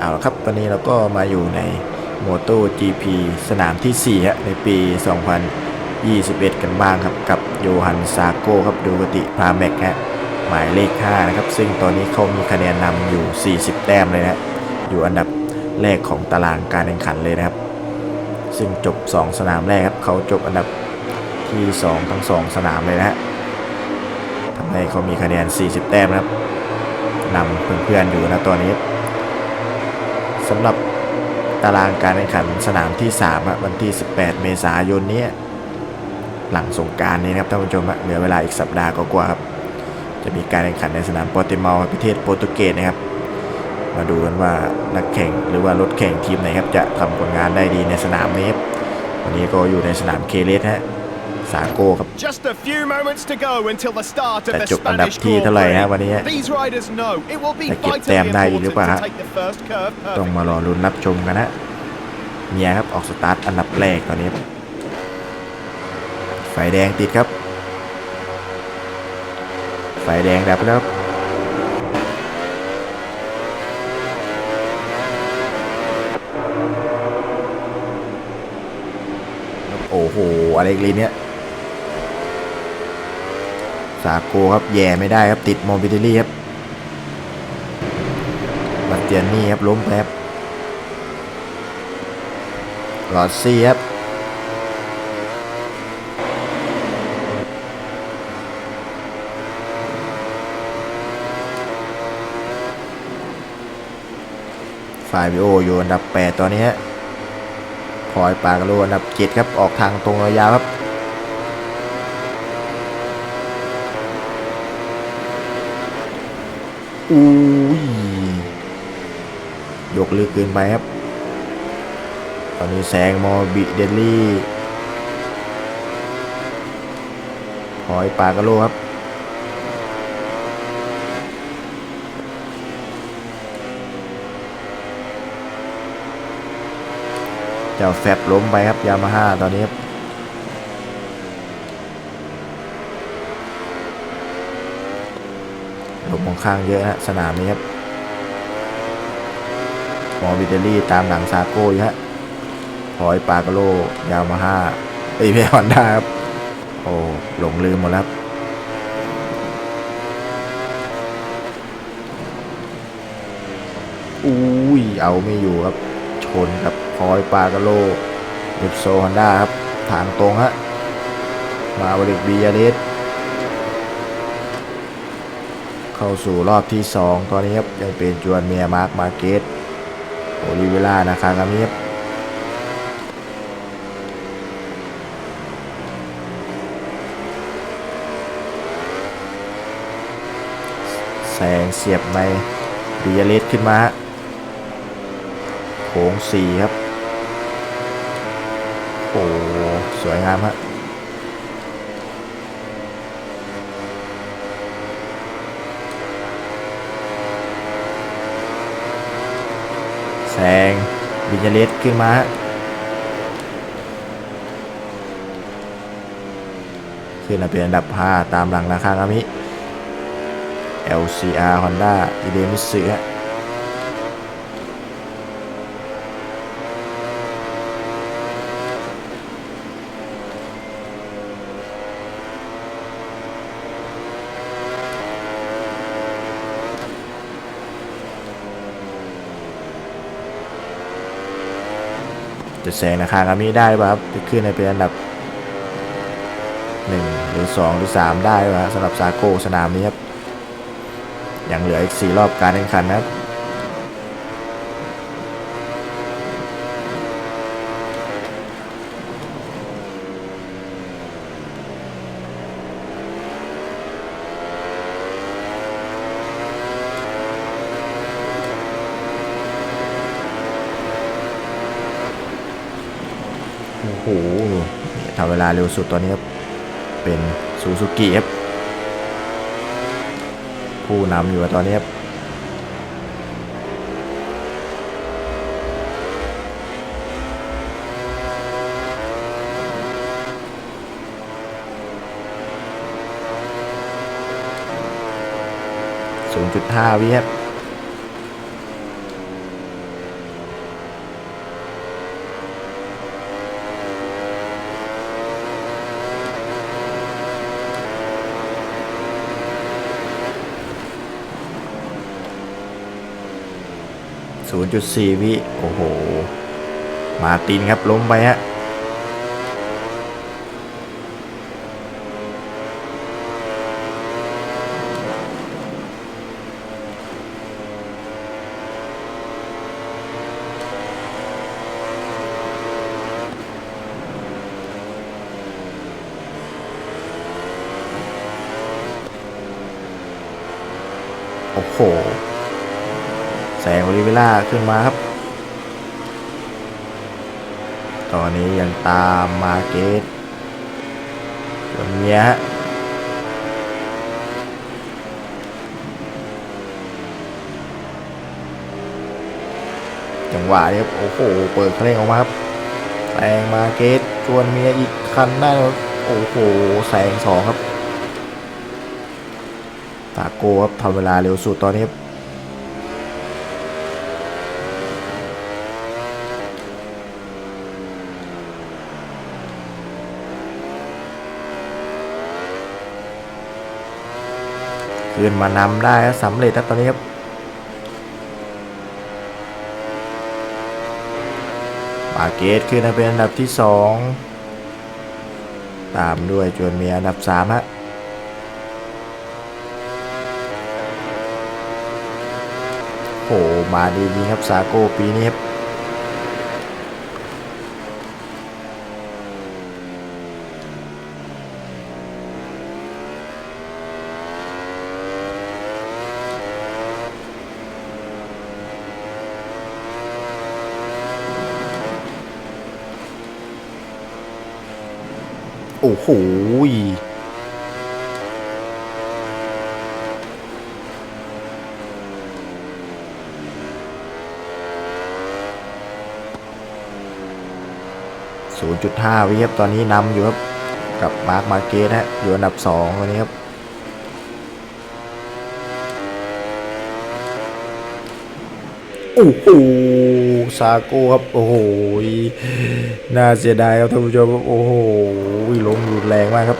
เอาละครับตอนนี้เราก็มาอยู่ใน Moto GP สนามที่ 4 ฮะ ในปี 2021 กันบ้างครับ กับโยฮันซาโก้ครับดูกติพาแม็กฮะ หมายเลข 5 นะครับ ซึ่งตอนนี้เขามีคะแนนนำอยู่ 40 แต้มเลยนะอยู่อันดับแรกของตารางการแข่งขันเลยนะครับ ซึ่งจบ 2 สนามแรกครับเขาจบอันดับที่ 2 ทั้ง 2 สนามเลยนะฮะทำให้เขามีคะแนน 40 แต้มนะครับนำเพื่อนๆอยู่นะตอนนี้ สำหรับตารางการแข่งขันสนามที่ 3 วันที่ 18 เมษายนนี้ หลังสงการนี้นะครับท่านผู้ชมเหลือเวลาอีกสัปดาห์กว่าๆครับจะมีการแข่งขันในสนามโปรติมาประเทศโปรตุเกสนะครับ มาดูกันว่านักแข่งหรือว่ารถแข่งทีมไหนครับจะทำผลงานได้ดีในสนามนี้ วันนี้ก็อยู่ในสนามเคเลสฮะ สาโก้ครับ Just a few moments to go until the start of แต่ the จบอันดับ Spanish ที่ Grand เท่าไหร่ฮะ Prix. วันนี้ These riders know it will be จะเก็บ vitally แต้มได้อีกหรือ important เปล่าฮะ to take the first curve ต้อง perfect. มารอลุ้นรับชมกันนะเมียครับออกสตาร์ทอันดับแรกตอนนี้ครับไฟแดงติดครับ ไฟแดงดับแล้วครับโอ้โหอะไรอีกลีเนี่ย สาโกครับแย่ไม่ได้ครับติดโมบิเทลี่ครับบัตเตียนนี่ครับล้มไปครับลอดซี่ครับฟาบิโออยู่อันดับ 8 ตอนนี้ฮะพลอยปากโลอันดับ 7 ครับ ออกทางตรงระยะครับ อุ้ยยกลึกเกินไปครับ ตอนนี้แซงมอบิเดลลี่พลอยปากโลครับเจ้าแฟบล้มไปครับยามาฮ่าตอนนี้ครับ ลมค่อนข้างเยอะนะสนามนี้ครับมอบิเดลี่ตามหลังซาโก้ยู่ฮะพอยปากาโลยาวมาฮ่าเอ้ยไม่ฮอนด้าครับ โอ้หลงลืมหมดแล้วอุ้ยเอาไม่อยู่ครับ ชนกับพอยปากาโลเอฟโซฮอนด้าครับ ทางตรงฮะมาบริกบียาเดส เข้าสู่รอบที่ 2 ตอนนี้ครับยังเป็นจวนเมียมาร์คมาเกตโอลิเวล่านะครับครับนี้ครับแสงเสียบในบียเลสขึ้นมาโค้งสี่ครับ โอ้สวยงามฮะ ซงบินเลสขึ้นมาขึ้นมาเป็นอันดับ 5 ตามหลังราคาอามิ LCR Honda อีเดมิสึฮะ จะแซงราคากามิได้ป่ะครับจะขึ้นในเป็นอันดับ1หรือ2หรือ3ได้ป่ะสำหรับซาโกสนามนี้ครับยังเหลืออีก4รอบการแข่งขันนะครับ โอ้โหทำเวลาเร็วสุดตอนนี้ครับ เป็นซูซูกิครับ ผู้นำอยู่ตอนนี้ครับ0.5วิครับ 0.4 วิโอ้โห มาตินครับล้มไปฮะโอ้โห แสงโอลิเวล่าขึ้นมาครับ ตอนนี้ยังตามมาเกตจนเมียฮะจังหวะนี้ครับโอ้โหเปิดเคร่งออกมาครับแซงมาเกตชวนเมียอีกคันได้ครับโอ้โหแซงสองครับตาโก้ครับทำเวลาเร็วสุดตอนนี้ครับ คืนมานำได้ครับสำเร็จครับตอนนี้ครับมาเกตขึ้นมาเป็นอันดับที่สองตามด้วยจวนเมียอันดับสามฮะโอ้โหมาดีจริงครับซาโก้ปีนี้ครับ โอ้โห0.5วิครับตอนนี้นำอยู่ครับ กับมาร์คมาเกตฮะอยู่อันดับ2ตอนนี้ครับ อ้โหซาโก้ครับ โอ้โห น่าเสียดายครับท่านผู้ชมครับ โอ้โหล้มรุนแรงมากครับ